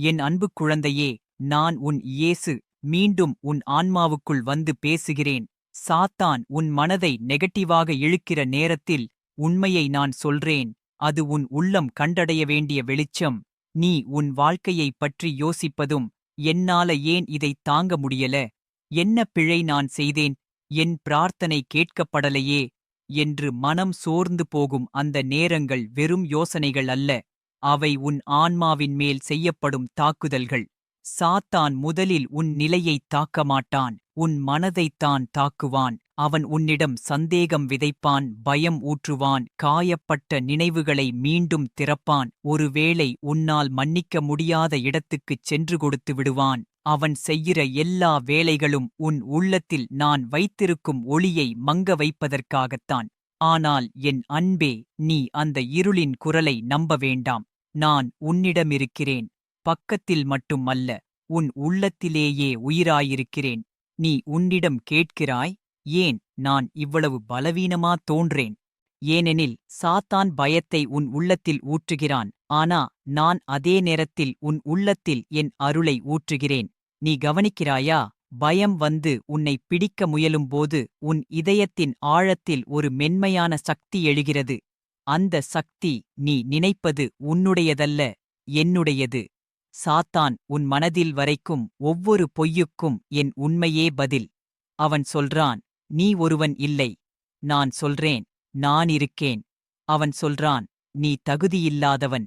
என் அன்பு குழந்தையே நான் உன் இயேசு மீண்டும் உன் ஆன்மாவுக்குள் வந்து பேசுகிறேன். சாத்தான் உன் மனதை நெகட்டிவாக இழுக்கிற நேரத்தில் உண்மையை நான் சொல்றேன். அது உன் உள்ளம் கண்டடைய வேண்டிய வெளிச்சம். நீ உன் வாழ்க்கையைப் பற்றி யோசிப்பதும் என்னால ஏன் இதை தாங்க முடியல? என்ன பிழை நான் செய்தேன்? என் பிரார்த்தனை கேட்கப்படலையே? என்று மனம் சோர்ந்து போகும் அந்த நேரங்கள் வெறும் யோசனைகள் அல்ல. அவை உன் ஆன்மாவின் மேல் செய்யப்படும் தாக்குதல்கள். சாத்தான் முதலில் உன் நிலையைத் தாக்க மாட்டான் உன் மனதைத்தான் தாக்குவான். அவன் உன்னிடம் சந்தேகம் விதைப்பான் பயம் ஊற்றுவான் காயப்பட்ட நினைவுகளை மீண்டும் திறப்பான். ஒருவேளை உன்னால் மன்னிக்க முடியாத இடத்துக்குச் சென்று கொடுத்து விடுவான். அவன் செய்கிற எல்லா வேலைகளும் உன் உள்ளத்தில் நான் வைத்திருக்கும் ஒளியை மங்க வைப்பதற்காகத்தான். ஆனால் என் அன்பே நீ அந்த இருளின் குரலை நம்ப வேண்டாம். நான் உன்னிடமிருக்கிறேன். பக்கத்தில் மட்டும் அல்ல உன் உள்ளத்திலேயே உயிராயிருக்கிறேன். நீ உன்னிடம் கேட்கிறாய் ஏன் நான் இவ்வளவு பலவீனமா தோன்றேன்? ஏனெனில் சாத்தான் பயத்தை உன் உள்ளத்தில் ஊற்றுகிறான் ஆனா நான் அதே நேரத்தில் உன் உள்ளத்தில் என் அருளை ஊற்றுகிறேன். நீ கவனிக்கிறாயா பயம் வந்து உன்னை பிடிக்க முயலும்போது உன் இதயத்தின் ஆழத்தில் ஒரு மென்மையான சக்தி எழுகிறது. அந்த சக்தி நீ நினைப்பது உன்னுடையதல்ல என்னுடையது. சாத்தான் உன் மனதில் வரைக்கும் ஒவ்வொரு பொய்யுக்கும் என் உண்மையே பதில். அவன் சொல்றான் நீ ஒருவன் இல்லை. நான் சொல்றேன் நான் இருக்கேன். அவன் சொல்றான் நீ தகுதியில்லாதவன்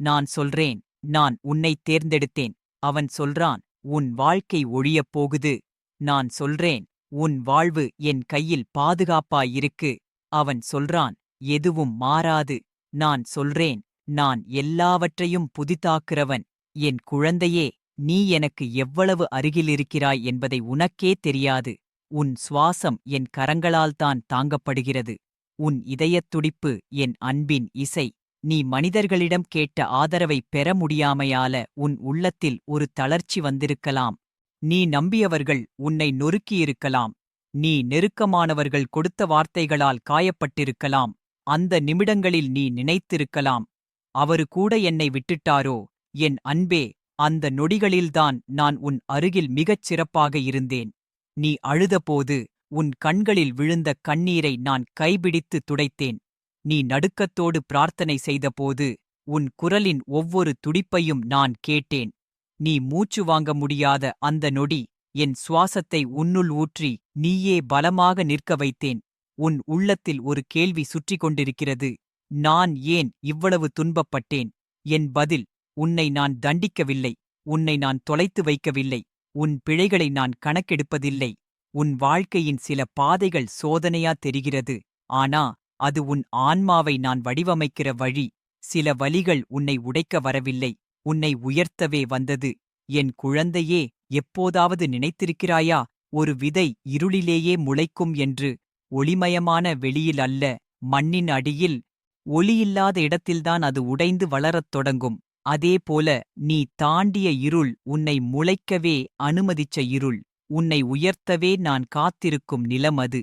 நான் சொல்றேன் நான் உன்னை தேர்ந்தெடுத்தேன். அவன் சொல்றான் உன் வாழ்க்கை ஒழியப் போகுது. நான் சொல்றேன் உன் வாழ்வு என் கையில் பாதுகாப்பாயிருக்கு அவன் சொல்றான் எதுவும் மாறாது. நான் சொல்றேன் நான் எல்லாவற்றையும் புதிதாக்குறவன். என் குழந்தையே நீ எனக்கு எவ்வளவு அருகிலிருக்கிறாய் என்பதை உனக்கே தெரியாது. உன் சுவாசம் என் கரங்களால்தான் தாங்கப்படுகிறது. உன் இதயத் துடிப்பு என் அன்பின் இசை. நீ மனிதர்களிடம் கேட்ட ஆதரவை பெற முடியாமையால உன் உள்ளத்தில் ஒரு தளர்ச்சி வந்திருக்கலாம். நீ நம்பியவர்கள் உன்னை நொறுக்கியிருக்கலாம். நீ நெருக்கமானவர்கள் கொடுத்த வார்த்தைகளால் காயப்பட்டிருக்கலாம். அந்த நிமிடங்களில் நீ நினைத்திருக்கலாம். அவரு கூட என்னை விட்டுட்டாரோ? என் அன்பே அந்த நொடிகளில்தான் நான் உன் அருகில் மிகச் சிறப்பாக இருந்தேன். நீ அழுதபோது உன் கண்களில் விழுந்த கண்ணீரை நான் கைபிடித்து துடைத்தேன். நீ நடுக்கத்தோடு பிரார்த்தனை செய்தபோது உன் குரலின் ஒவ்வொரு துடிப்பையும் நான் கேட்டேன். நீ மூச்சு வாங்க முடியாத அந்த நொடி என் சுவாசத்தை உன்னுள் ஊற்றி நீயே பலமாக நிற்க வைத்தேன். உன் உள்ளத்தில் ஒரு கேள்வி சுற்றிக் கொண்டிருக்கிறது. நான் ஏன் இவ்வளவு துன்பப்பட்டேன்? என் பதில் உன்னை நான் தண்டிக்கவில்லை. உன்னை நான் தொலைத்து வைக்கவில்லை. உன் பிழைகளை நான் கணக்கெடுப்பதில்லை. உன் வாழ்க்கையின் சில பாதைகள் சோதனையா தெரிகிறது. ஆனா அது உன் ஆன்மாவை நான் வடிவமைக்கிற வழி. சில வலிகள் உன்னை உடைக்க வரவில்லை. உன்னை உயர்த்தவே வந்தது. என் குழந்தையே எப்போதாவது நினைத்திருக்கிறாயா? ஒரு விதை இருளிலேயே முளைக்கும் என்று. ஒளிமயமான வெளியில் அல்ல மண்ணின் அடியில். ஒளியில்லாத இடத்தில்தான் அது உடைந்து வளரத் தொடங்கும். அதேபோல நீ தாண்டிய இருள் உன்னை முளைக்கவே அனுமதிச்ச இருள். உன்னை உயர்த்தவே நான் காத்திருக்கும் நிலம் அது.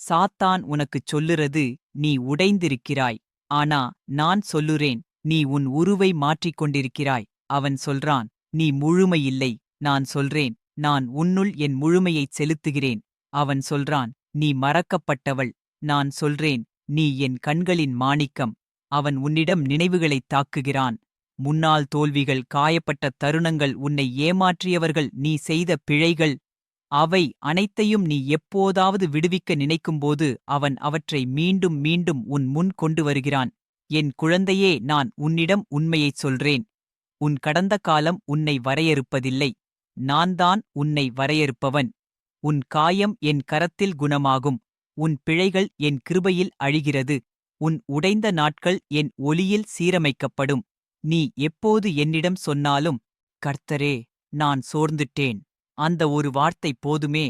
சாத்தான் உனக்குச் சொல்லுறது நீ உடைந்திருக்கிறாய். ஆனா நான் சொல்லுறேன் நீ உன் உருவை மாற்றிக் கொண்டிருக்கிறாய். அவன் சொல்றான் நீ முழுமையில்லை நான் சொல்றேன் நான் உன்னுள் என் முழுமையைச் செலுத்துகிறேன். அவன் சொல்றான் நீ மறக்கப்பட்டவள் நான் சொல்றேன் நீ என் கண்களின் மாணிக்கம். அவன் உன்னிடம் நினைவுகளைத் தாக்குகிறான். முன்னாள் தோல்விகள் காயப்பட்ட தருணங்கள் உன்னை ஏமாற்றியவர்கள் நீ செய்த பிழைகள் அவை அனைத்தையும் நீ எப்போதாவது விடுவிக்க நினைக்கும்போது அவன் அவற்றை மீண்டும் மீண்டும் உன் முன் கொண்டு வருகிறான். என் குழந்தையே நான் உன்னிடம் உண்மையைச் சொல்றேன். உன் கடந்த காலம் உன்னை வரையறுப்பதில்லை. நான்தான் உன்னை வரையறுப்பவன். உன் காயம் என் கரத்தில் குணமாகும். உன் பிழைகள் என் கிருபையில் அழிகிறது. உன் உடைந்த நாட்கள் என் ஒளியில் சீரமைக்கப்படும். நீ எப்போது என்னிடம் சொன்னாலும் கர்த்தரே நான் சோர்ந்துட்டேன். அந்த ஒரு வார்த்தை போதுமே.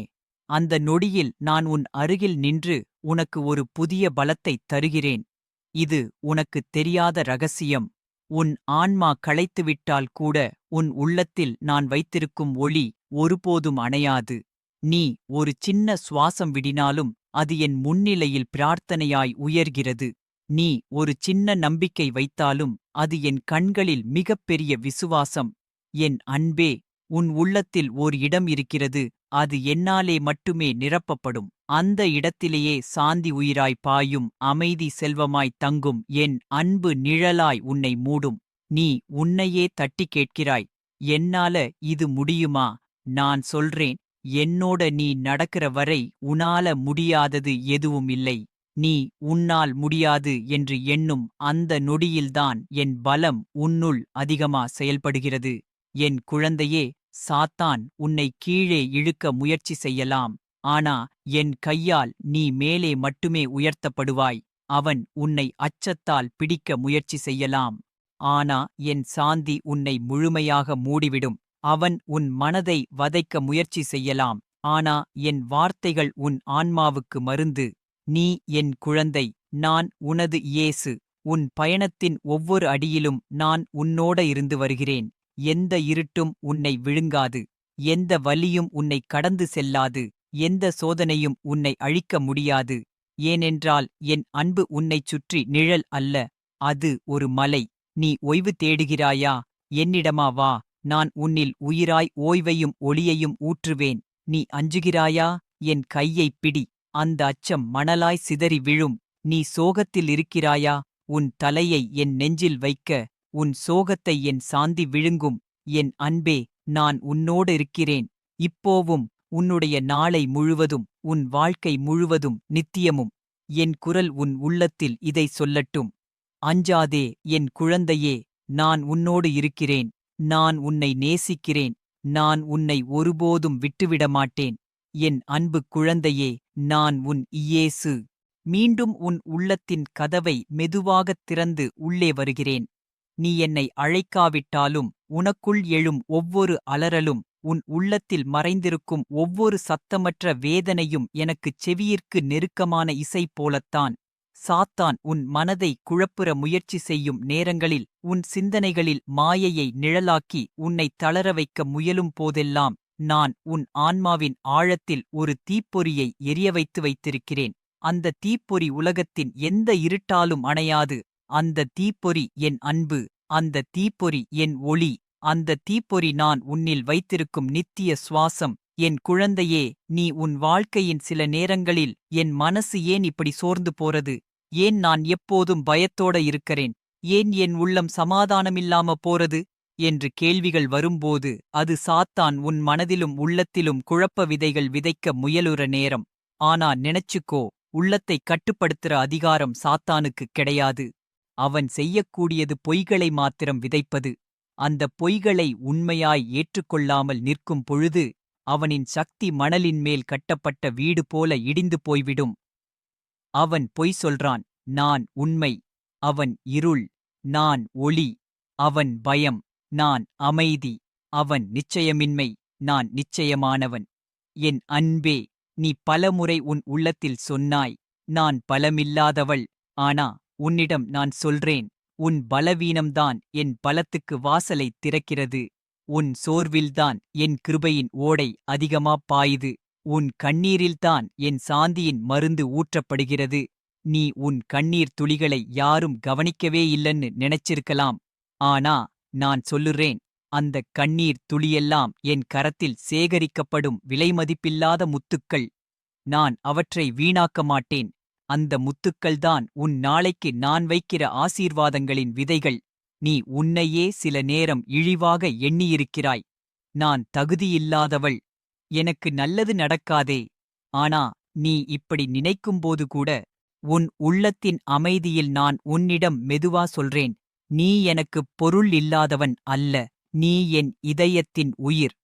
அந்த நொடியில் நான் உன் அருகில் நின்று உனக்கு ஒரு புதிய பலத்தைத் தருகிறேன். இது உனக்குத் தெரியாத ரகசியம். உன் ஆன்மா களைத்துவிட்டால் கூட உன் உள்ளத்தில் நான் வைத்திருக்கும் ஒளி ஒருபோதும் அணையாது. நீ ஒரு சின்ன சுவாசம் விடினாலும் அது என் முன்னிலையில் பிரார்த்தனையாய் உயர்கிறது. நீ ஒரு சின்ன நம்பிக்கை வைத்தாலும் அது என் கண்களில் மிகப்பெரிய விசுவாசம். என் அன்பே உன் உள்ளத்தில் ஓர் இடம் இருக்கிறது அது என்னாலே மட்டுமே நிரப்பப்படும். அந்த இடத்திலேயே சாந்தி உயிராய் பாயும் அமைதி செல்வமாய் தங்கும் என் அன்பு நிழலாய் உன்னை மூடும். நீ உன்னையே தட்டி கேட்கிறாய். என்னால இது முடியுமா? நான் சொல்றேன். என்னோட நீ நடக்கிற வரை உனால முடியாதது எதுவும் இல்லை. நீ உன்னால் முடியாது என்று எண்ணும் அந்த நொடியில்தான் என் பலம் உன்னுள் அதிகமா செயல்படுகிறது. என் குழந்தையே சாத்தான் உன்னை கீழே இழுக்க முயற்சி செய்யலாம். ஆனா என் கையால் நீ மேலே மட்டுமே உயர்த்தப்படுவாய். அவன் உன்னை அச்சத்தால் பிடிக்க முயற்சி செய்யலாம். ஆனா என் சாந்தி உன்னை முழுமையாக மூடிவிடும். அவன் உன் மனதை வதைக்க முயற்சி செய்யலாம். ஆனா என் வார்த்தைகள் உன் ஆன்மாவுக்கு மருந்து. நீ என் குழந்தை நான் உனது இயேசு. உன் பயணத்தின் ஒவ்வொரு அடியிலும் நான் உன்னோட இருந்து வருகிறேன். எந்த இருட்டும் உன்னை விழுங்காது. எந்த வலியும் உன்னை கடந்து செல்லாது. எந்த சோதனையும் உன்னை அழிக்க முடியாது. ஏனென்றால் என் அன்பு உன்னைச் சுற்றி நிழல் அல்ல. அது ஒரு மலை. நீ ஓய்வு தேடுகிறாயா? என்னிடமா வா. நான் உன்னில் உயிராய் ஓய்வையும் ஒளியையும் ஊற்றுவேன். நீ அஞ்சுகிறாயா? என் கையைப் பிடி. அந்த அச்சம் மணலாய் சிதறி விழும். நீ சோகத்தில் இருக்கிறாயா? உன் தலையை என் நெஞ்சில் வைக்க. உன் சோகத்தை என் சாந்தி விழுங்கும். என் அன்பே நான் உன்னோடு இருக்கிறேன். இப்போவும் உன்னுடைய நாளை முழுவதும் உன் வாழ்க்கை முழுவதும் நித்தியமும். என் குரல் உன் உள்ளத்தில் இதை சொல்லட்டும். அஞ்சாதே என் குழந்தையே நான் உன்னோடு இருக்கிறேன். நான் உன்னை நேசிக்கிறேன். நான் உன்னை ஒருபோதும் விட்டுவிட மாட்டேன் என் அன்பு குழந்தையே நான் உன் இயேசு. மீண்டும் உன் உள்ளத்தின் கதவை மெதுவாகத் திறந்து உள்ளே வருகிறேன். நீ என்னை அழைக்காவிட்டாலும் உனக்குள் எழும் ஒவ்வொரு அலறலும் உன் உள்ளத்தில் மறைந்திருக்கும் ஒவ்வொரு சத்தமற்ற வேதனையும் எனக்குச் செவியிற்கு நெருக்கமான இசை போலத்தான். சாத்தான் உன் மனதை குழப்புற முயற்சி செய்யும் நேரங்களில் உன் சிந்தனைகளில் மாயையை நிழலாக்கி உன்னை தளர வைக்க முயலும் போதெல்லாம் நான் உன் ஆன்மாவின் ஆழத்தில் ஒரு தீப்பொறியை எரிய வைத்து வைத்திருக்கிறேன். அந்த தீப்பொறி உலகத்தின் எந்த இருட்டாலும் அணையாது. அந்த தீப்பொறி என் அன்பு அந்த தீப்பொறி என் ஒளி அந்த தீப்பொறி நான் உன்னில் வைத்திருக்கும் நித்திய சுவாசம். என் குழந்தையே நீ உன் வாழ்க்கையின் சில நேரங்களில் என் மனசு ஏன் இப்படி சோர்ந்து போறது? ஏன் நான் எப்போதும் பயத்தோட இருக்கிறேன்? ஏன் என் உள்ளம் சமாதானமில்லாம போறது? என்று கேள்விகள் வரும்போது அது சாத்தான் உன் மனதிலும் உள்ளத்திலும் குழப்ப விதைகள் விதைக்க முயலுற நேரம். ஆனா நினைச்சுக்கோ உள்ளத்தை கட்டுப்படுத்துற அதிகாரம் சாத்தானுக்கு கிடையாது. அவன் செய்யக்கூடியது பொய்களை மாத்திரம் விதைப்பது. அந்த பொய்களை உண்மையாய் ஏற்றுக்கொள்ளாமல் நிற்கும் பொழுது அவனின் சக்தி மணலின் மேல் கட்டப்பட்ட வீடு போல இடிந்து போய்விடும். அவன் பொய் சொல்றான் நான் உண்மை. அவன் இருள் நான் ஒளி. அவன் பயம் நான் அமைதி. அவன் நிச்சயமின்மை நான் நிச்சயமானவன். என் அன்பே நீ பலமுறை உன் உள்ளத்தில் சொன்னாய் நான் பலமில்லாதவள். ஆனா உன்னிடம் நான் சொல்றேன் உன் பலவீனம்தான் என் பலத்துக்கு வாசலை திறக்கிறது. உன் சோர்வில்தான் என் கிருபையின் ஓடை அதிகமா பாயுது. உன் கண்ணீரில்தான் என் சாந்தியின் மருந்து ஊற்றப்படுகிறது. நீ உன் கண்ணீர் துளிகளை யாரும் கவனிக்கவே இல்லன்னு நினைச்சிருக்கலாம். ஆனா நான் சொல்லுறேன் அந்த கண்ணீர் துளியெல்லாம் என் கரத்தில் சேகரிக்கப்படும் விலைமதிப்பில்லாத முத்துக்கள். நான் அவற்றை வீணாக்க மாட்டேன். அந்த முத்துக்கள்தான் உன் நாளைக்கு நான் வைக்கிற ஆசீர்வாதங்களின் விதைகள். நீ உன்னையே சில நேரம் இழிவாக எண்ணியிருக்கிறாய். நான் தகுதியில்லாதவள் எனக்கு நல்லது நடக்காதே. ஆனா நீ இப்படி நினைக்கும்போது கூட உன் உள்ளத்தின் அமைதியில் நான் உன்னிடம் மெதுவா சொல்றேன். நீ எனக்குப் பொருள் இல்லாதவன் அல்ல. நீ என் இதயத்தின் உயிர்.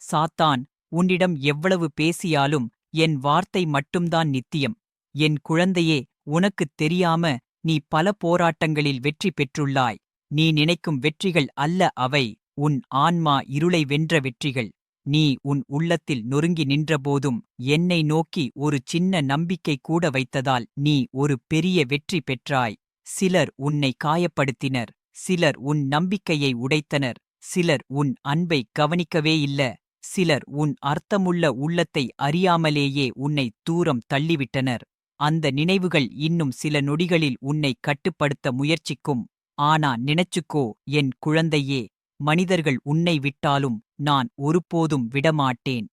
சாத்தான் உன்னிடம் எவ்வளவு பேசியாலும் என் வார்த்தை மட்டும்தான் நித்தியம். என் குழந்தையே உனக்குத் தெரியாம நீ பல போராட்டங்களில் வெற்றி பெற்றுள்ளாய். நீ நினைக்கும் வெற்றிகள் அல்ல அவை. உன் ஆன்மா இருளை வென்ற வெற்றிகள். நீ உன் உள்ளத்தில் நொறுங்கி நின்றபோதும் என்னை நோக்கி ஒரு சின்ன நம்பிக்கை கூட வைத்ததால் நீ ஒரு பெரிய வெற்றி பெற்றாய். சிலர் உன்னை காயப்படுத்தினர். சிலர் உன் நம்பிக்கையை உடைத்தனர். சிலர் உன் அன்பை கவனிக்கவே இல்ல. சிலர் உன் அர்த்தமுள்ள உள்ளத்தை அறியாமலேயே உன்னை தூரம் தள்ளிவிட்டனர். அந்த நினைவுகள் இன்னும் சில நொடிகளில் உன்னை கட்டுப்படுத்த முயற்சிக்கும். ஆனா நினைச்சுக்கோ என் குழந்தையே மனிதர்கள் உன்னை விட்டாலும் நான் ஒருபோதும் விடமாட்டேன்.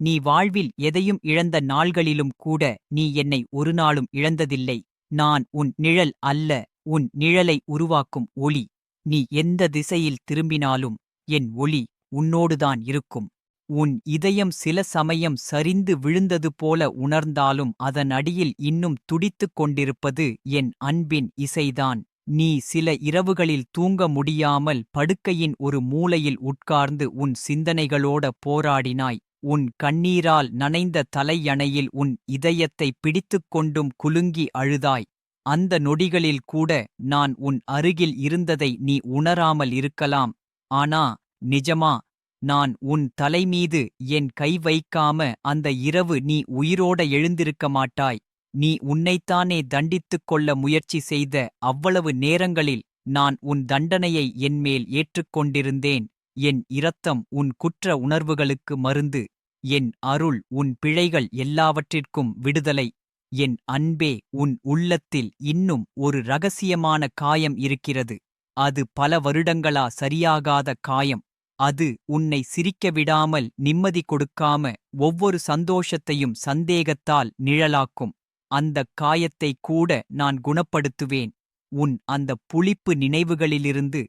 நீ வாழ்வில் எதையும் இழந்த நாள்களிலும் கூட நீ என்னை ஒரு நாளும் இழந்ததில்லை. நான் உன் நிழல் அல்ல உன் நிழலை உருவாக்கும் ஒளி. நீ எந்த திசையில் திரும்பினாலும் என் ஒளி உன்னோடுதான் இருக்கும். உன் இதயம் சில சமயம் சரிந்து விழுந்தது போல உணர்ந்தாலும் அதன் அடியில் இன்னும் துடித்துக் கொண்டிருப்பது என் அன்பின் இசைதான். நீ சில இரவுகளில் தூங்க முடியாமல் படுக்கையின் ஒரு மூலையில் உட்கார்ந்து உன் சிந்தனைகளோட போராடினாய். உன் கண்ணீரால் நனைந்த தலையணையில் உன் இதயத்தை பிடித்துக் கொண்டும் குலுங்கி அழுதாய். அந்த நொடிகளில் கூட நான் உன் அருகில் இருந்ததை நீ உணராமல் இருக்கலாம். ஆனா நிஜமா நான் உன் தலைமீது என் கை வைக்காம அந்த இரவு நீ உயிரோட எழுந்திருக்க மாட்டாய். நீ உன்னைத்தானே தண்டித்துக் கொள்ள முயற்சி செய்த அவ்வளவு நேரங்களில் நான் உன் தண்டனையை என்மேல் ஏற்றுக்கொண்டிருந்தேன். என் இரத்தம் உன் குற்ற உணர்வுகளுக்கு மருந்து. என் அருள் உன் பிழைகள் எல்லாவற்றிற்கும் விடுதலை. என் அன்பே உன் உள்ளத்தில் இன்னும் ஒரு ரகசியமான காயம் இருக்கிறது. அது பல வருடங்களா சரியாகாத காயம். அது உன்னை சிரிக்க விடாமல் நிம்மதி கொடுக்காம ஒவ்வொரு சந்தோஷத்தையும் சந்தேகத்தால் நிழலாக்கும். அந்தக் காயத்தை கூட நான் குணப்படுத்துவேன். உன் அந்த புளிப்பு நினைவுகளிலிருந்து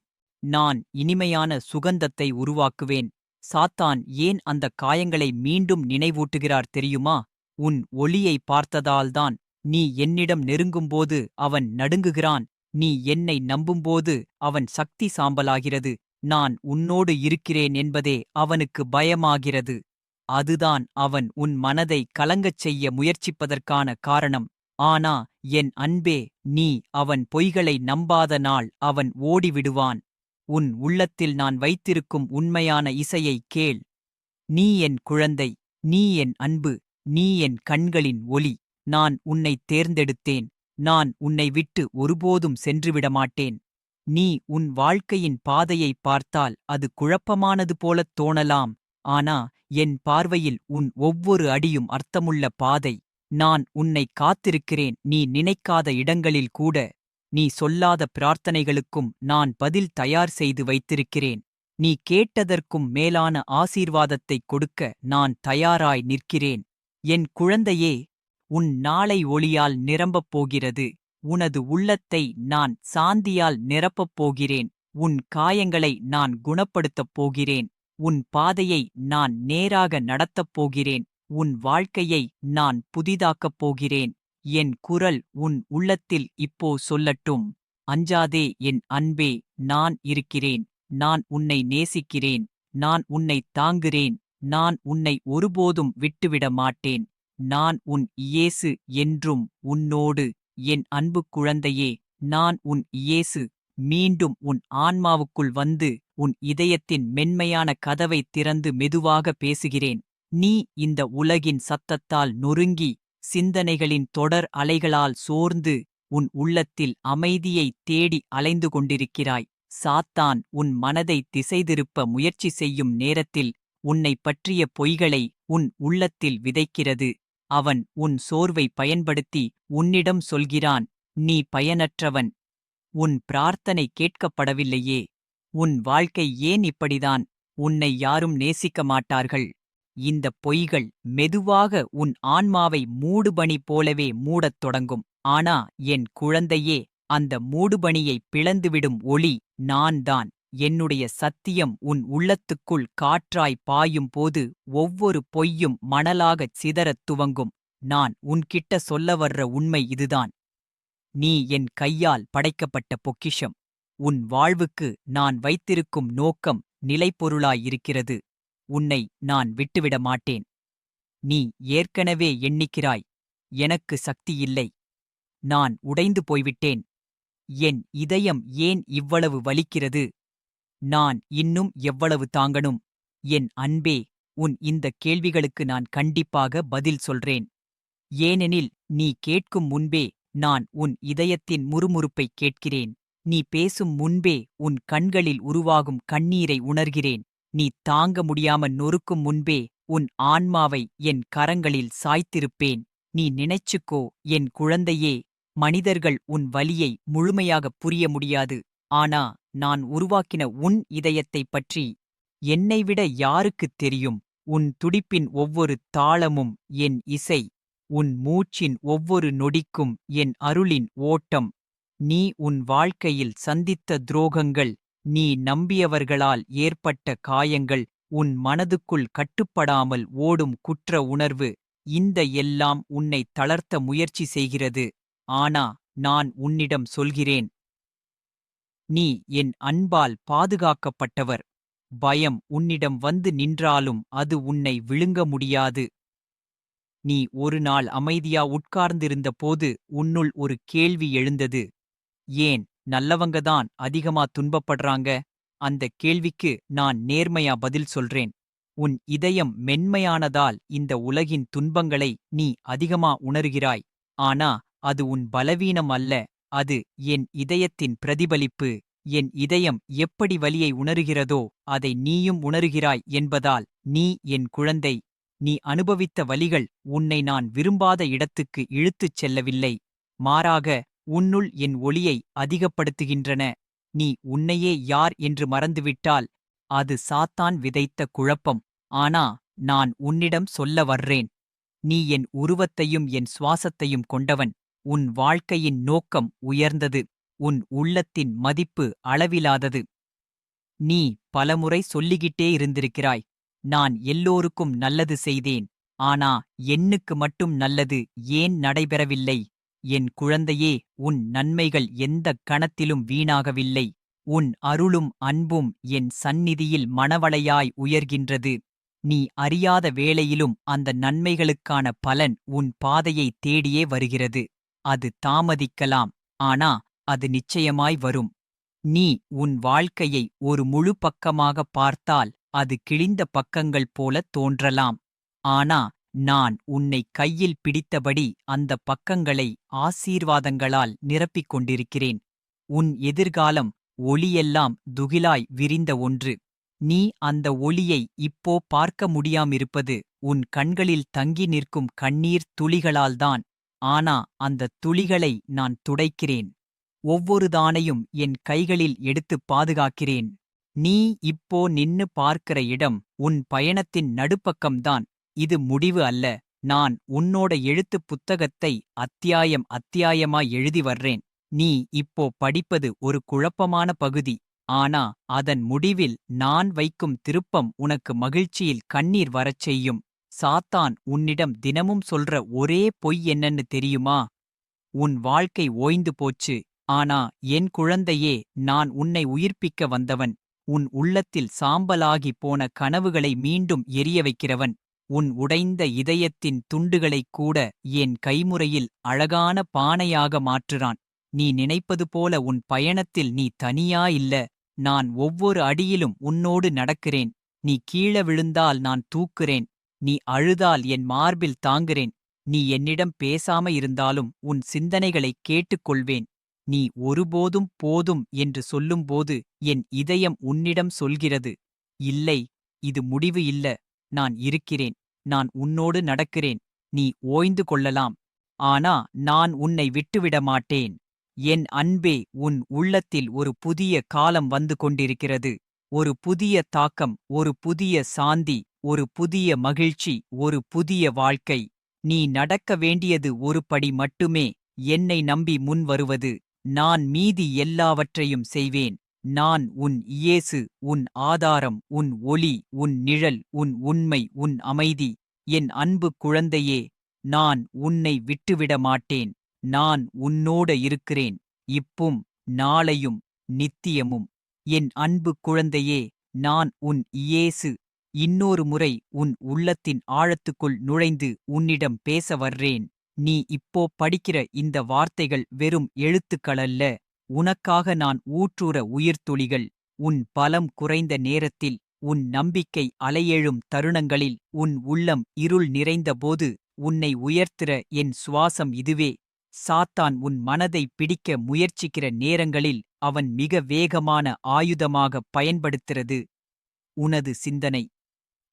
நான் இனிமையான சுகந்தத்தை உருவாக்குவேன். சாத்தான் ஏன் அந்த காயங்களை மீண்டும் நினைவூட்டுகிறார் தெரியுமா? உன் ஒளியை பார்த்ததால்தான் நீ என்னிடம் நெருங்கும்போது அவன் நடுங்குகிறான். நீ என்னை நம்பும்போது அவன் சக்தி சாம்பலாகிறது. நான் உன்னோடு இருக்கிறேன் என்பதே அவனுக்கு பயமாகிறது. அதுதான் அவன் உன் மனதை கலங்கச் செய்ய முயற்சிப்பதற்கான காரணம். ஆனா என் அன்பே நீ அவன் பொய்களை நம்பாத நாள் அவன் ஓடிவிடுவான். உன் உள்ளத்தில் நான் வைத்திருக்கும் உண்மையான இசையை கேள். நீ என் குழந்தை நீ என் அன்பு நீ என் கண்களின் ஒளி நான் உன்னை தேர்ந்தெடுத்தேன். நான் உன்னை விட்டு ஒருபோதும் சென்றுவிடமாட்டேன். நீ உன் வாழ்க்கையின் பாதையை பார்த்தால் அது குழப்பமானது போலத் தோணலாம். ஆனா என் பார்வையில் உன் ஒவ்வொரு அடியும் அர்த்தமுள்ள பாதை. நான் உன்னை காத்திருக்கிறேன் நீ நினைக்காத இடங்களில் கூட. நீ சொல்லாத பிரார்த்தனைகளுக்கும் நான் பதில் தயார் செய்து வைத்திருக்கிறேன். நீ கேட்டதற்கும் மேலான ஆசீர்வாதத்தைக் கொடுக்க நான் தயாராய் நிற்கிறேன். என் குழந்தையே உன் நாளை ஒளியால் நிரம்பப் போகிறது. உனது உள்ளத்தை நான் சாந்தியால் நிரப்பப் போகிறேன். உன் காயங்களை நான் குணப்படுத்தப் போகிறேன். உன் பாதையை நான் நேராக நடத்தப் போகிறேன். உன் வாழ்க்கையை நான் புதிதாக்கப் போகிறேன். என் குரல் உன் உள்ளத்தில் இப்போ சொல்லட்டும். அஞ்சாதே என் அன்பே நான் இருக்கிறேன். நான் உன்னை நேசிக்கிறேன். நான் உன்னை தாங்குகிறேன். நான் உன்னை ஒருபோதும் விட்டுவிட மாட்டேன். நான் உன் இயேசு என்றும் உன்னோடு. என் அன்பு குழந்தையே நான் உன் இயேசு மீண்டும் உன் ஆன்மாவுக்குள் வந்து உன் இதயத்தின் மென்மையான கதவை திறந்து மெதுவாக பேசுகிறேன். நீ இந்த உலகின் சத்தத்தால் நொறுங்கி சிந்தனைகளின் தொடர் அலைகளால் சோர்ந்து உன் உள்ளத்தில் அமைதியை தேடி அலைந்து கொண்டிருக்கிறாய். சாத்தான் உன் மனதை திசைதிருப்ப முயற்சி செய்யும் நேரத்தில் உன்னை பற்றிய பொய்களை உன் உள்ளத்தில் விதைக்கிறது. அவன் உன் சோர்வை பயன்படுத்தி உன்னிடம் சொல்கிறான் நீ பயனற்றவன் உன் பிரார்த்தனை கேட்கப்படவில்லையே. உன் வாழ்க்கை ஏன் இப்படிதான்? உன்னை யாரும் நேசிக்க மாட்டார்கள். இந்த பொய்கள் மெதுவாக உன் ஆன்மாவை மூடுபணி போலவே மூடத் தொடங்கும். ஆனா என் குழந்தையே அந்த மூடுபணியை பிளந்துவிடும் ஒளி நான்தான். என்னுடைய சத்தியம் உன் உள்ளத்துக்குள் காற்றாய் பாயும் போது ஒவ்வொரு பொய்யும் மணலாகச் சிதறத் துவங்கும். நான் உன்கிட்ட சொல்ல வர்ற உண்மை இதுதான். நீ என் கையால் படைக்கப்பட்ட பொக்கிஷம். உன் வாழ்வுக்கு நான் வைத்திருக்கும் நோக்கம் நிலைப்பொருளாயிருக்கிறது. உன்னை நான் விட்டுவிட மாட்டேன் நீ ஏற்கனவே எண்ணிக்கிறாய். எனக்கு சக்தியில்லை. நான் உடைந்து போய்விட்டேன். என் இதயம் ஏன் இவ்வளவு வலிக்கிறது? நான் இன்னும் எவ்வளவு தாங்கணும்? என் அன்பே உன் இந்த கேள்விகளுக்கு நான் கண்டிப்பாக பதில் சொல்றேன். ஏனெனில் நீ கேட்கும் முன்பே நான் உன் இதயத்தின் முறுமுறுப்பைக் கேட்கிறேன். நீ பேசும் முன்பே உன் கண்களில் உருவாகும் கண்ணீரை உணர்கிறேன். நீ தாங்க முடியாம நொறுக்கும் முன்பே உன் ஆன்மாவை என் கரங்களில் சாய்த்திருப்பேன். நீ நினைச்சுக்கோ என் குழந்தையே மனிதர்கள் உன் வலியை முழுமையாகப் புரிய முடியாது. ஆனா நான் உருவாக்கின உன் இதயத்தைப் பற்றி என்னைவிட யாருக்குத் தெரியும்? உன் துடிப்பின் ஒவ்வொரு தாளமும் என் இசை உன் மூச்சின் ஒவ்வொரு நொடிக்கும் என் அருளின் ஓட்டம். நீ உன் வாழ்க்கையில் சந்தித்த துரோகங்கள் நீ நம்பியவர்களால் ஏற்பட்ட காயங்கள் உன் மனதுக்குள் கட்டுப்படாமல் ஓடும் குற்ற உணர்வு இந்த எல்லாம் உன்னை தளர்த்த முயற்சி செய்கிறது. ஆனா நான் உன்னிடம் சொல்கிறேன். நீ என் அன்பால் பாதுகாக்கப்பட்டவர். பயம் உன்னிடம் வந்து நின்றாலும் அது உன்னை விழுங்க முடியாது. நீ ஒரு நாள் அமைதியா உட்கார்ந்திருந்த போது உன்னுள் ஒரு கேள்வி எழுந்தது. ஏன்? நல்லவங்கதான் அதிகமா துன்பப்படுறாங்க. அந்த கேள்விக்கு நான் நேர்மையா பதில் சொல்றேன். உன் இதயம் மென்மையானதால் இந்த உலகின் துன்பங்களை நீ அதிகமா உணர்கிறாய். ஆனா அது உன் பலவீனம் அல்ல. அது என் இதயத்தின் பிரதிபலிப்பு. என் இதயம் எப்படி வலியை உணர்கிறதோ அதை நீயும் உணருகிறாய் என்பதால் நீ என் குழந்தை. நீ அனுபவித்த வலிகள் உன்னை நான் விரும்பாத இடத்துக்கு இழுத்துச் செல்லவில்லை. மாறாக உன்னுள் என் ஒளியை அதிகப்படுத்துகின்றன. நீ உன்னையே யார் என்று மறந்துவிட்டால் அது சாத்தான் விதைத்த குழப்பம். ஆனா நான் உன்னிடம் சொல்ல வர்றேன். நீ என் உருவத்தையும் என் சுவாசத்தையும் கொண்டவன். உன் வாழ்க்கையின் நோக்கம் உயர்ந்தது. உன் உள்ளத்தின் மதிப்பு அளவிலாதது. நீ பலமுறை சொல்லிக்கிட்டே இருந்திருக்கிறாய். நான் எல்லோருக்கும் நல்லது செய்தேன் ஆனா என்னுக்கு மட்டும் நல்லது ஏன் நடைபெறவில்லை? என் குழந்தையே உன் நன்மைகள் எந்தக் கணத்திலும் வீணாகவில்லை. உன் அருளும் அன்பும் என் சந்நிதியில் மணவளையாய் உயர்கின்றது. நீ அறியாத வேளையிலும் அந்த நன்மைகளுக்கான பலன் உன் பாதையை தேடியே வருகிறது. அது தாமதிக்கலாம் ஆனா அது நிச்சயமாய் வரும். நீ உன் வாழ்க்கையை ஒரு முழு பக்கமாக பார்த்தால் அது கிழிந்த பக்கங்கள் போல தோன்றலாம். ஆனா நான் உன்னை கையில் பிடித்தபடி அந்த பக்கங்களை ஆசீர்வாதங்களால் நிரப்பிக் கொண்டிருக்கிறேன். உன் எதிர்காலம் ஒளியெல்லாம் துகிலாய் விரிந்த ஒன்று. நீ அந்த ஒளியை இப்போ பார்க்க முடியாமிருப்பது உன் கண்களில் தங்கி நிற்கும் கண்ணீர் துளிகளால்தான் ஆனா அந்த துளிகளை நான் துடைக்கிறேன். ஒவ்வொரு தானையும் என் கைகளில் எடுத்துப் பாதுகாக்கிறேன். நீ இப்போ நின்னு பார்க்கிற இடம் உன் பயணத்தின் நடுப்பக்கம்தான். இது முடிவு அல்ல. நான் உன்னோட எழுத்துப் புத்தகத்தை அத்தியாயம் அத்தியாயமாய் எழுதி வர்றேன். நீ இப்போ படிப்பது ஒரு குழப்பமான பகுதி. ஆனா அதன் முடிவில் நான் வைக்கும் திருப்பம் உனக்கு மகிழ்ச்சியில் கண்ணீர் வரச் செய்யும். சாத்தான் உன்னிடம் தினமும் சொல்ற ஒரே பொய் என்னன்னு தெரியுமா? உன் வாழ்க்கை ஓய்ந்து போச்சு. ஆனா என் குழந்தையே நான் உன்னை உயிர்ப்பிக்க வந்தவன். உன் உள்ளத்தில் சாம்பலாகி போன கனவுகளை மீண்டும் எரிய வைக்கிறவன். உன் உடைந்த இதயத்தின் துண்டுகளைக் கூட என் கைமுறையில் அழகான பானையாக மாற்றுறான். நீ நினைப்பது போல உன் பயணத்தில் நீ தனியா இல்ல. நான் ஒவ்வொரு அடியிலும் உன்னோடு நடக்கிறேன். நீ கீழ விழுந்தால் நான் தூக்குறேன். நீ அழுதால் என் மார்பில் தாங்குறேன். நீ என்னிடம் பேசாம இருந்தாலும் உன் சிந்தனைகளைக் கேட்டுக்கொள்வேன். நீ ஒருபோதும் போதும் என்று சொல்லும்போது என் இதயம் உன்னிடம் சொல்கிறது. இல்லை இது முடிவு இல்ல. நான் இருக்கிறேன். நான் உன்னோடு நடக்கிறேன். நீ ஓய்ந்து கொள்ளலாம். ஆனா நான் உன்னை விட்டுவிட மாட்டேன். என் அன்பே உன் உள்ளத்தில் ஒரு புதிய காலம் வந்து கொண்டிருக்கிறது. ஒரு புதிய தாக்கம் ஒரு புதிய சாந்தி ஒரு புதிய மகிழ்ச்சி ஒரு புதிய வாழ்க்கை. நீ நடக்க வேண்டியது ஒரு படி மட்டுமே. என்னை நம்பி முன் வருவது நான் மீதி எல்லாவற்றையும் செய்வேன். நான் உன் இயேசு உன் ஆதாரம் உன் ஒளி உன் நிழல் உன் உண்மை உன் அமைதி என் அன்பு குழந்தையே நான் உன்னை விட்டுவிட மாட்டேன். நான் உன்னோட இருக்கிறேன். இப்பும் நாளையும் நித்தியமும். என் அன்பு குழந்தையே நான் உன் இயேசு. இன்னொரு முறை உன் உள்ளத்தின் ஆழத்துக்குள் நுழைந்து உன்னிடம் பேச வர்றேன். நீ இப்போ படிக்கிற இந்த வார்த்தைகள் வெறும் எழுத்துக்களல்ல. உனக்காக நான் ஊற்றுற உயிர்த்துளிகள் உன் பலம் குறைந்த நேரத்தில் உன் நம்பிக்கை அலையெழும் தருணங்களில் உன் உள்ளம் இருள் நிறைந்தபோது உன்னை உயர்த்துற என் சுவாசம் இதுவே. சாத்தான் உன் மனதை பிடிக்க முயற்சிக்கிற நேரங்களில் அவன் மிக வேகமான ஆயுதமாக பயன்படுத்துறது. உனது சிந்தனை.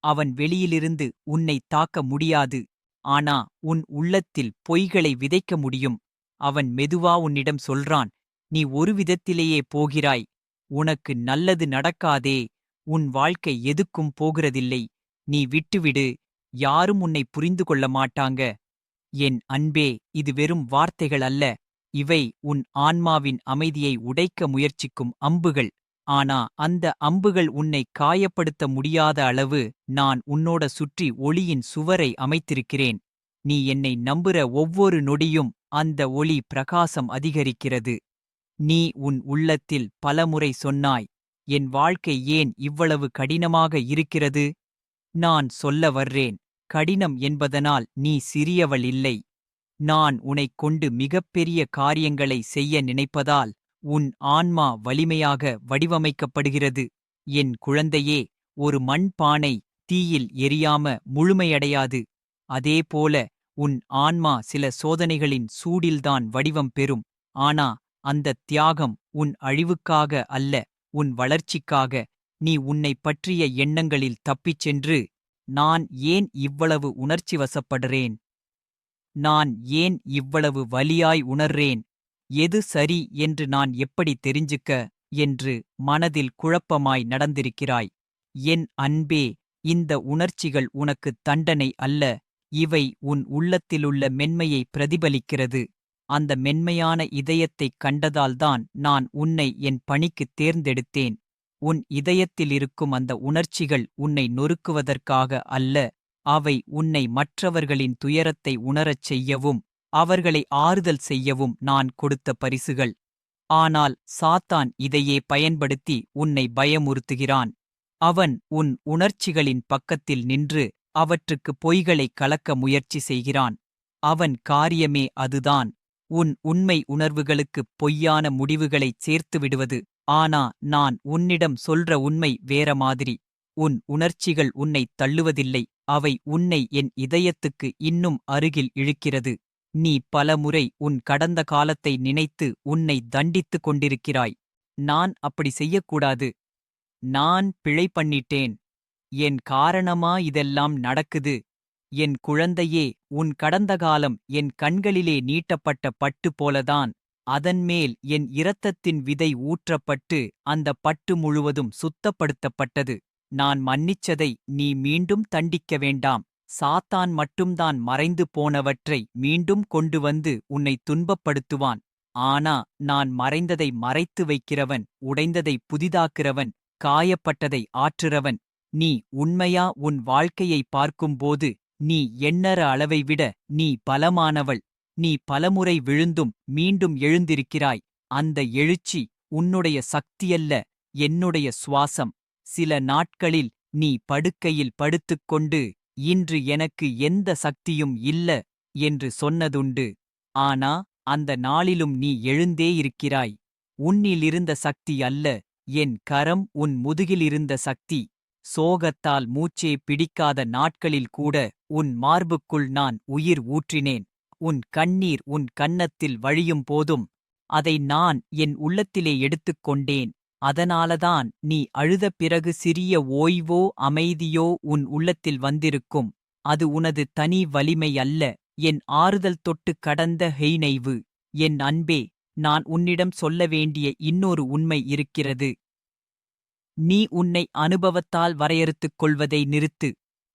அவன் வெளியிலிருந்து உன்னை தாக்க முடியாது. ஆனா உன் உள்ளத்தில் பொய்களை விதைக்க முடியும். அவன் மெதுவா உன்னிடம் சொல்றான் நீ ஒரு விதத்திலேயே போகிறாய். உனக்கு நல்லது நடக்காதே. உன் வாழ்க்கை எதுக்கும் போகிறதில்லை. நீ விட்டுவிடு. யாரும் உன்னை புரிந்து கொள்ள மாட்டாங்க. என் அன்பே இது வெறும் வார்த்தைகள் அல்ல. இவை உன் ஆன்மாவின் அமைதியை உடைக்க முயற்சிக்கும் அம்புகள். ஆனா அந்த அம்புகள் உன்னை காயப்படுத்த முடியாத அளவு நான் உன்னோட சுற்றி ஒளியின் சுவரை அமைத்திருக்கிறேன். நீ என்னை நம்புற ஒவ்வொரு நொடியும் அந்த ஒளி பிரகாசம் அதிகரிக்கிறது. நீ உன் உள்ளத்தில் பலமுறை சொன்னாய் என் வாழ்க்கை ஏன் இவ்வளவு கடினமாக இருக்கிறது? நான் சொல்ல வர்றேன் கடினம் என்பதனால் நீ சிறியவள் இல்லை. நான் உனைக் கொண்டு மிகப்பெரிய காரியங்களை செய்ய நினைப்பதால் உன் ஆன்மா வலிமையாக வடிவமைக்கப்படுகிறது. என் குழந்தையே ஒரு மண் பானை தீயில் எரியாம முழுமையடையாது. அதேபோல உன் ஆன்மா சில சோதனைகளின் சூடில்தான் வடிவம் பெறும். ஆனா அந்தத் தியாகம் உன் அழிவுக்காக அல்ல உன் வளர்ச்சிக்காக. நீ உன்னைப் பற்றிய எண்ணங்களில் தப்பிச் சென்று நான் ஏன் இவ்வளவு உணர்ச்சி வசப்படுறேன் நான் ஏன் இவ்வளவு வலியாய் உணர்றேன்? எது சரி என்று நான் எப்படி தெரிஞ்சுக்க என்று மனதில் குழப்பமாய் நடந்திருக்கிறாய். என் அன்பே இந்த உணர்ச்சிகள் உனக்கு தண்டனை அல்ல இவை உன் உள்ளத்திலுள்ள மென்மையை பிரதிபலிக்கிறது. அந்த மென்மையான இதயத்தைக் கண்டதால்தான் நான் உன்னை என் பணிக்குத் தேர்ந்தெடுத்தேன். உன் இதயத்தில் இருக்கும் அந்த உணர்ச்சிகள் உன்னை நொறுக்குவதற்காக அல்ல அவை உன்னை மற்றவர்களின் துயரத்தை உணரச் செய்யவும். அவர்களை ஆறுதல் செய்யவும் நான் கொடுத்த பரிசுகள். ஆனால் சாத்தான் இதையே பயன்படுத்தி உன்னை பயமுறுத்துகிறான். அவன் உன் உணர்ச்சிகளின் பக்கத்தில் நின்று அவற்றுக்கு பொய்களை கலக்க முயற்சி செய்கிறான். அவன் காரியமே அதுதான். உன் உண்மை உணர்வுகளுக்குப் பொய்யான முடிவுகளைச் சேர்த்து விடுவது. ஆனா நான் உன்னிடம் சொல்ற உண்மை வேற மாதிரி. உன் உணர்ச்சிகள் உன்னைத் தள்ளுவதில்லை. அவை உன்னை என் இதயத்துக்கு இன்னும் அருகில் இழுக்கிறது. நீ பலமுறை உன் கடந்த காலத்தை நினைத்து உன்னை தண்டித்துக் கொண்டிருக்கிறாய். நான் அப்படி செய்யக்கூடாது. நான் பிழை பண்ணிட்டேன். என் காரணமா இதெல்லாம் நடக்குது. என் குழந்தையே உன் கடந்த காலம் என் கண்களிலே நீட்டப்பட்ட பட்டு போலதான். அதன்மேல் என் இரத்தத்தின் விதை ஊற்றப்பட்டு அந்த பட்டு முழுவதும் சுத்தப்படுத்தப்பட்டது. நான் மன்னிச்சதை நீ மீண்டும் தண்டிக்க வேண்டாம். சாத்தான் மட்டும்தான் மறைந்து போனவற்றை மீண்டும் கொண்டு வந்து உன்னை துன்பப்படுத்துவான். ஆனா நான் மறைந்ததை மறைத்து வைக்கிறவன் உடைந்ததை புதிதாக்குறவன் காயப்பட்டதை ஆற்றுறவன். நீ உண்மையா உன் வாழ்க்கையை பார்க்கும்போது நீ எண்ணற அளவை விட நீ பலமானவள். நீ பலமுறை விழுந்தும் மீண்டும் எழுந்திருக்கிறாய். அந்த எழுச்சி உன்னுடைய சக்தியல்ல என்னுடைய சுவாசம். சில நாட்களில் நீ படுக்கையில் படுத்துக்கொண்டு இன்று எனக்கு எந்த சக்தியும் இல்ல என்று சொன்னதுண்டு. ஆனா அந்த நாளிலும் நீ எழுந்தே இருக்கிறாய். உன்னிலிருந்த சக்தி அல்ல என் கரம் உன் முதுகிலிருந்த சக்தி. சோகத்தால் மூச்சே பிடிக்காத நாட்களில் கூட உன் மார்புக்குள் நான் உயிர் ஊற்றினேன். உன் கண்ணீர் உன் கன்னத்தில் வழியும் போதும். அதை நான் என் உள்ளத்திலே எடுத்துக் கொண்டேன் அதனாலதான் நீ அழுத பிறகு சிறிய ஓய்வோ அமைதியோ உன் உள்ளத்தில் வந்திருக்கும். அது உனது தனி வலிமை அல்ல. என் ஆறுதல் தொட்டு கடந்த ஹெய்னைவு என் அன்பே நான் உன்னிடம் சொல்ல வேண்டிய இன்னொரு உண்மை இருக்கிறது. நீ உன்னை அனுபவத்தால் வரையறுத்துக் கொள்வதை நிறுத்து.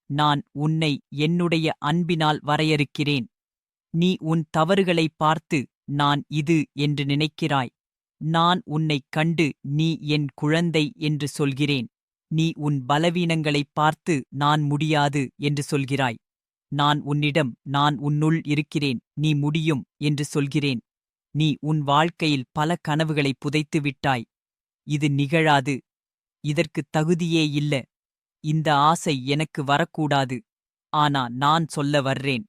நான் உன்னை என்னுடைய அன்பினால் வரையறுக்கிறேன். நீ உன் தவறுகளைப் பார்த்து நான் இது என்று நினைக்கிறாய். நான் உன்னைக் கண்டு நீ என் குழந்தை என்று சொல்கிறேன். நீ உன் பலவீனங்களைப் பார்த்து நான் முடியாது என்று சொல்கிறாய். நான் உன்னிடம் நான் உன்னுள் இருக்கிறேன் நீ முடியும் என்று சொல்கிறேன். நீ உன் வாழ்க்கையில் பல கனவுகளை புதைத்து விட்டாய். இது நிகழாது. இதற்குத் தகுதியே இல்ல. இந்த ஆசை எனக்கு வரக்கூடாது. ஆனா நான் சொல்ல வர்றேன்.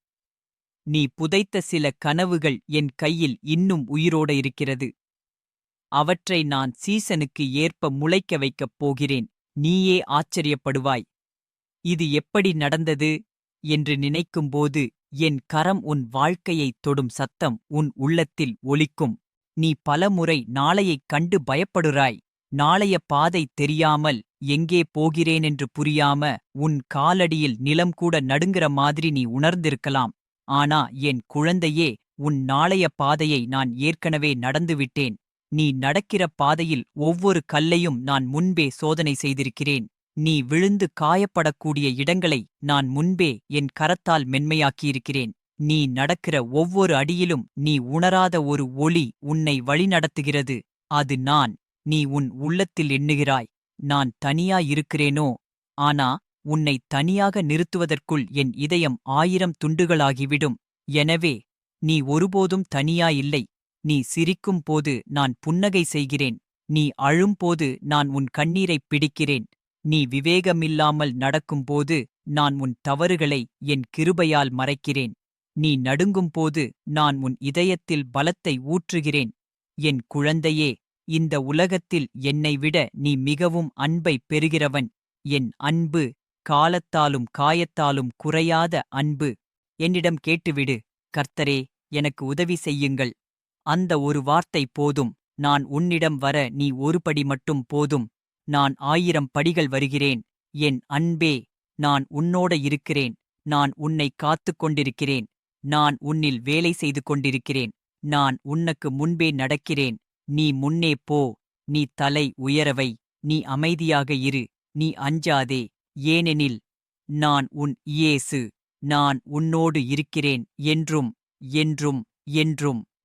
நீ புதைத்த சில கனவுகள் என் கையில் இன்னும் உயிரோட இருக்கிறது. அவற்றை நான் சீசனுக்கு ஏற்ப முளைக்க வைக்கப் போகிறேன். நீயே ஆச்சரியப்படுவாய். இது எப்படி நடந்தது? என்று நினைக்கும்போது என் கரம் உன் வாழ்க்கையைத் தொடும் சத்தம் உன் உள்ளத்தில் ஒலிக்கும். நீ பலமுறை நாளையைக் கண்டு பயப்படுறாய் நாளைய பாதை தெரியாமல் எங்கே போகிறேனென்று புரியாம உன் காலடியில் நிலம் கூட நடுங்கிற மாதிரி நீ உணர்ந்திருக்கலாம். ஆனா என் குழந்தையே உன் நாளைய பாதையை நான் ஏற்கனவே நடந்துவிட்டேன். நீ நடக்கிற பாதையில் ஒவ்வொரு கல்லையும் நான் முன்பே சோதனை செய்திருக்கிறேன். நீ விழுந்து காயப்படக்கூடிய இடங்களை நான் முன்பே என் கரத்தால் மென்மையாக்கியிருக்கிறேன். நீ நடக்கிற ஒவ்வொரு அடியிலும் நீ உணராத ஒரு ஒளி உன்னை வழிநடத்துகிறது. அது நான். நீ உன் உள்ளத்தில் எண்ணுகிறாய். நான் தனியாயிருக்கிறேனோ? ஆனா உன்னை தனியாக நிறுத்துவதற்குள் என் இதயம் ஆயிரம் துண்டுகளாகிவிடும். எனவே நீ ஒருபோதும் தனியாயில்லை. நீ சிரிக்கும் போது நான் புன்னகை செய்கிறேன். நீ அழும்போது நான் உன் கண்ணீரைப் பிடிக்கிறேன். நீ விவேகமில்லாமல் நடக்கும்போது நான் உன் தவறுகளை என் கிருபையால் மறைக்கிறேன். நீ நடுங்கும்போது நான் உன் இதயத்தில் பலத்தை ஊற்றுகிறேன். என் குழந்தையே இந்த உலகத்தில் என்னை விட நீ மிகவும் அன்பை பெறுகிறவன். என் அன்பு காலத்தாலும் காயத்தாலும் குறையாத அன்பு. என்னிடம் கேட்டுவிடு. கர்த்தரே எனக்கு உதவி செய்யுங்கள். அந்த ஒரு வார்த்தை போதும். நான் உன்னிடம் வர நீ ஒரு படி மட்டும் போதும். நான் ஆயிரம் படிகள் வருகிறேன். என் அன்பே நான் உன்னோட இருக்கிறேன். நான் உன்னை காத்துக் கொண்டிருக்கிறேன். நான் உன்னில் வேலை செய்து கொண்டிருக்கிறேன். நான் உன்னுக்கு முன்பே நடக்கிறேன். நீ முன்னே போ. நீ தலை உயரவை. நீ அமைதியாக இரு. நீ அஞ்சாதே. ஏனெனில் நான் உன் இயேசு. நான் உன்னோடு இருக்கிறேன். என்றும் என்றும் என்றும்.